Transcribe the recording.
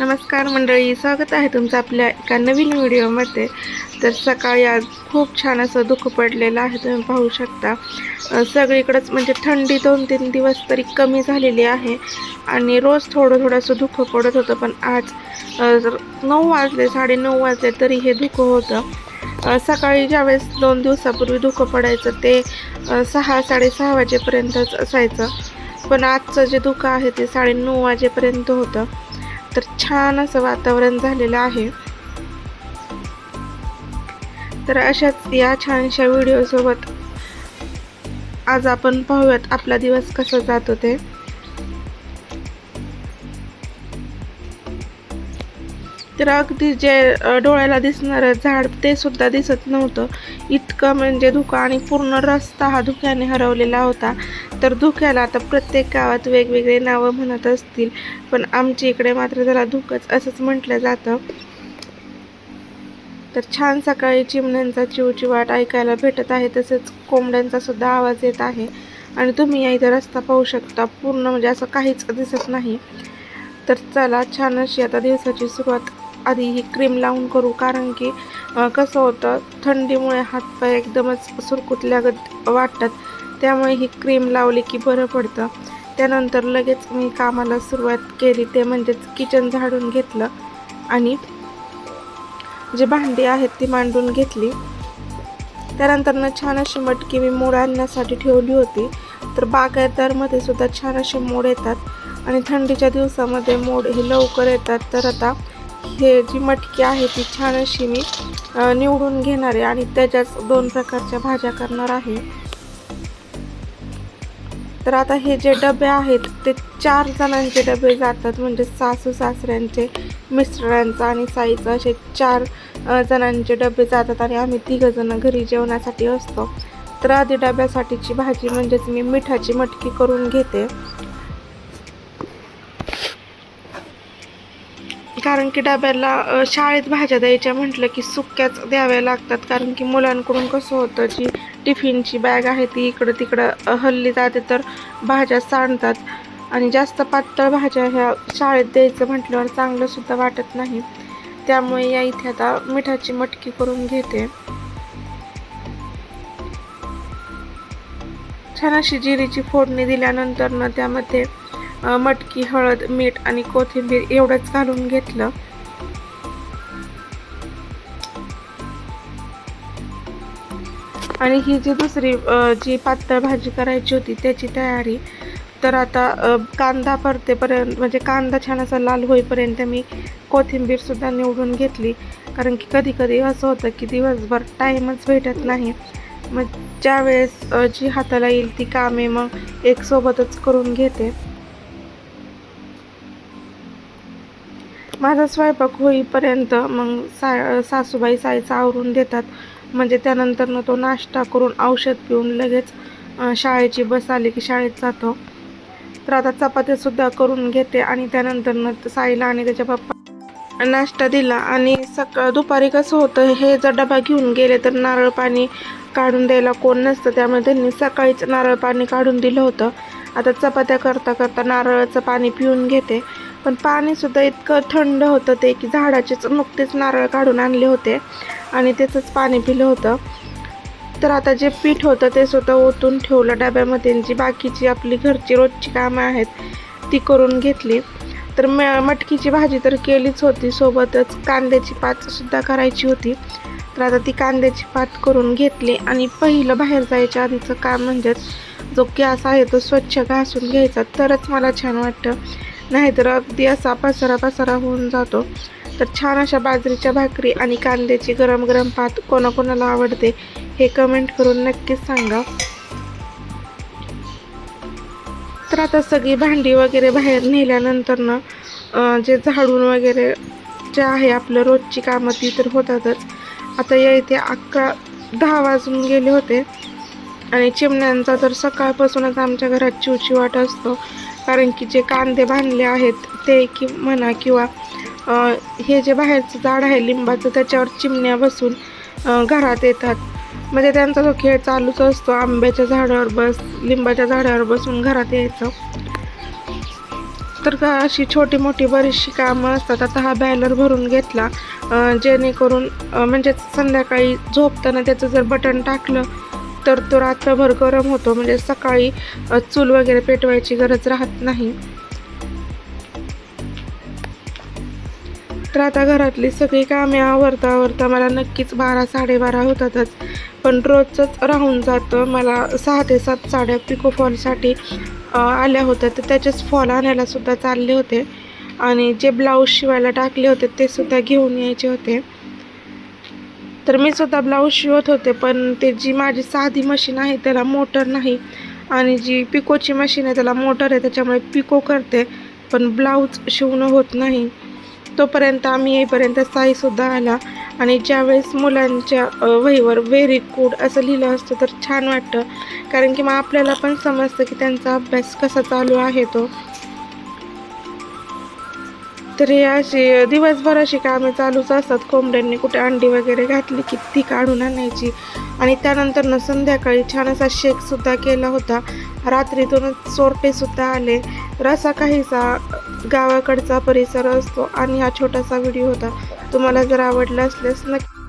नमस्कार मंडळी स्वागत आहे तुमचं आपल्या एका नवीन व्हिडिओमध्ये. तर सकाळी आज खूप छान असं दुःख पडलेलं आहे तुम्ही पाहू शकता. सगळीकडंच म्हणजे थंडी दोन तीन दिवस तरी कमी झालेली आहे आणि रोज थोडं थोडंसं दुःख पडत होतं पण आज जर नऊ वाजले साडेनऊ वाजले तरी हे धुकं होतं. सकाळी ज्यावेळेस दोन दिवसापूर्वी दुःख पडायचं ते सहा साडेसहा वाजेपर्यंतच असायचं. पण आजचं जे दुःख आहे ते साडेनऊ वाजेपर्यंत होतं. तर छान असं वातावरण झालेलं आहे. तर अशाच या छानशा व्हिडिओसोबत आज आपण पाहूयात आपला दिवस कसा जातो ते तर अगदी जे डोळ्याला दिसणारं झाड ते सुद्धा दिसत नव्हतं. इतकं म्हणजे धुकं आणि पूर्ण रस्ता हा धुक्याने हरवलेला होता. तर धुक्याला आता प्रत्येक गावात वेगवेगळे नावं म्हणत असतील पण आमच्या इकडे मात्र त्याला धुकंच असंच म्हटलं जातं. तर छान सकाळी चिमण्यांचा चिवचिवाट ऐकायला भेटत आहे तसेच कोंबड्यांचा सुद्धा आवाज येत आहे. आणि तुम्ही या इथे रस्ता पाहू शकता पूर्ण म्हणजे असं काहीच दिसत नाही. तर चला छान अशी आता दिवसाची सुरुवात आधी ही क्रीम लावून करू. कारण की कसं होतं थंडीमुळे हातपाय एकदमच सुरकुतल्यागत वाटतात. त्यामुळे ही क्रीम लावली की बरं पडतं. त्यानंतर लगेच मी कामाला सुरुवात केली. ते म्हणजेच किचन झाडून घेतलं. आणि जे भांडी आहेत ती मांडून घेतली. त्यानंतरनं छान अशी मटकी मी मोड आणण्यासाठी ठेवली होती. तर बागायतदारमध्ये सुद्धा छान असे मोड येतात. आणि थंडीच्या दिवसामध्ये मोड हे लवकर येतात. तर आता हे जी मटकी आहे ती छान अशी मी निवडून घेणार आहे आणि त्याच्याच दोन प्रकारच्या भाज्या करणार आहे. तर आता हे जे डबे आहेत ते चार जणांचे डबे जातात म्हणजे सासू सासऱ्यांचे मिस्टरांचा आणि साईचं असे चार जणांचे डबे जातात आणि आम्ही तिघंजणं घरी जेवणासाठी असतो. तर आधी डब्यासाठीची भाजी म्हणजेच मी मिठाची मटकी करून घेते. कारण की डब्याला शाळेत भाज्या द्यायच्या म्हटलं की सुक्याच द्याव्या लागतात. कारण की मुलांकडून कसं होतं जी टिफिनची बॅग आहे ती इकडं तिकडं हल्ली जाते तर भाज्या सांडतात. आणि जास्त पातळ भाज्या ह्या शाळेत द्यायचं म्हटल्यावर चांगलंसुद्धा वाटत नाही. त्यामुळे या इथे आता मिठाची मटकी करून घेते. छान अशी जिरीची फोडणी दिल्यानंतर ना त्यामध्ये मटकी हळद मीठ आणि कोथिंबीर एवढंच घालून घेतलं. आणि ही जी दुसरी जी पातळ भाजी करायची होती त्याची तयारी. तर आता कांदा परतेपर्यंत म्हणजे कांदा छान असा लाल होईपर्यंत मी कोथिंबीरसुद्धा निवडून घेतली. कारण की कधी कधी असं होतं की दिवसभर टाईमच भेटत नाही. मग ज्या वेळेस जी हाताला येईल ती कामे मग एक सोबतच करून घेते. माझा स्वयंपाक होईपर्यंत मग सा सासूबाई साईचा आवरून देतात. म्हणजे त्यानंतरनं तो नाश्ता करून औषध पिऊन लगेच शाळेची बस आली की शाळेत जातो. तर आता चपात्यासुद्धा करून घेते आणि त्यानंतरनं साईला आणि त्याच्या पप्पा नाश्ता दिला. आणि सकाळ दुपारी कसं होतं हे जर डबा घेऊन गेले तर नारळ पाणी काढून द्यायला कोण नसतं. त्यामुळे त्यांनी सकाळीच नारळ पाणी काढून दिलं होतं. आता चपात्या करता करता नारळाचं पाणी पिऊन घेते. पण पाणीसुद्धा इतकं थंड होतं ते की झाडाचेच नुकतेच नारळ काढून आणले होते आणि त्याचंच पाणी पिलं होतं. तर आता जे पीठ होतं ते सुद्धा ओतून ठेवलं डब्यामध्ये जी बाकीची आपली घरची रोजची कामं आहेत ती करून घेतली. तर म मटकीची भाजी तर केलीच होती सोबतच कांद्याची पातसुद्धा करायची होती. तर आता ती कांद्याची पात करून घेतली आणि पहिलं बाहेर जायच्या आधीचं काम म्हणजेच जो गॅस आहे तो स्वच्छ घासून घ्यायचा. तरच मला छान वाटतं. नाहीतर अगदी असा पसारा पसारा होऊन जातो. तर छान अशा बाजरीच्या भाकरी आणि कांद्याची गरम गरम पात कोणाकोणाला आवडते हे कमेंट करून नक्कीच सांगा. तर आता सगळी भांडी वगैरे बाहेर नेल्यानंतरनं ना जे झाडून वगैरे जे आहे आपलं रोजची कामं ती तर होतातच. आता या इथे अकरा दहा वाजून गेले होते. आणि चिमण्यांचा तर सकाळपासूनच आमच्या घरात चिवचिवाट असतो. कारण की जे कांदे बांधले आहेत ते कि म्हणा किंवा हे जे बाहेरचं झाड आहे लिंबाचं त्याच्यावर चिमण्या बसून घरात येतात. म्हणजे त्यांचा जो खेळ चालूच असतो आंब्याच्या झाडावर बस लिंबाच्या झाडावर बसून घरात यायचं. तर का अशी छोटी मोठी बरीचशी कामं असतात. आता हा बॅलर भरून घेतला जेणेकरून म्हणजे संध्याकाळी झोपताना त्याचं जर बटन टाकलं तर तो रात्रभर गरम होतो. म्हणजे सकाळी चूल वगैरे पेटवायची गरज राहत नाही. तर आता घरातली सगळी कामे आवरता आवरता मला नक्कीच बारा साडेबारा होतातच. पण रोजचंच राहून जातं. मला सहा ते सात साड्या पिको फॉलसाठी आल्या होत्या. तर त्याचेच फॉल आणायला सुद्धा चालले होते. आणि जे ब्लाऊज शिवायला टाकले होते ते सुद्धा घेऊन यायचे होते. तर मी स्वतः ब्लाऊज शिवत होते पण ते जी माझी साधी मशीन आहे त्याला मोटर नाही आणि जी पिकोची मशीन आहे त्याला मोटर आहे त्याच्यामुळे पिको करते पण ब्लाऊज शिवणं होत नाही. तोपर्यंत आम्ही येईपर्यंत साईसुद्धा आला आणि ज्यावेळेस मुलांच्या वहीवर व्हेरी गुड असं लिहिलं असतं तर छान वाटतं. कारण की मग आपल्याला पण समजतं की त्यांचा अभ्यास कसा चालू आहे तो. तर हे अशी दिवसभर अशी कामे चालूच असतात. कोंबड्यांनी कुठे अंडी वगैरे घातली की ती काढून आणायची. आणि त्यानंतर न संध्याकाळी छान असा शेकसुद्धा केला होता. रात्रीतूनच चोरटेसुद्धा आले. तर असा काहीसा गावाकडचा परिसर असतो आणि हा छोटासा व्हिडिओ होता. तुम्हाला जर आवडला असल्यास नक्की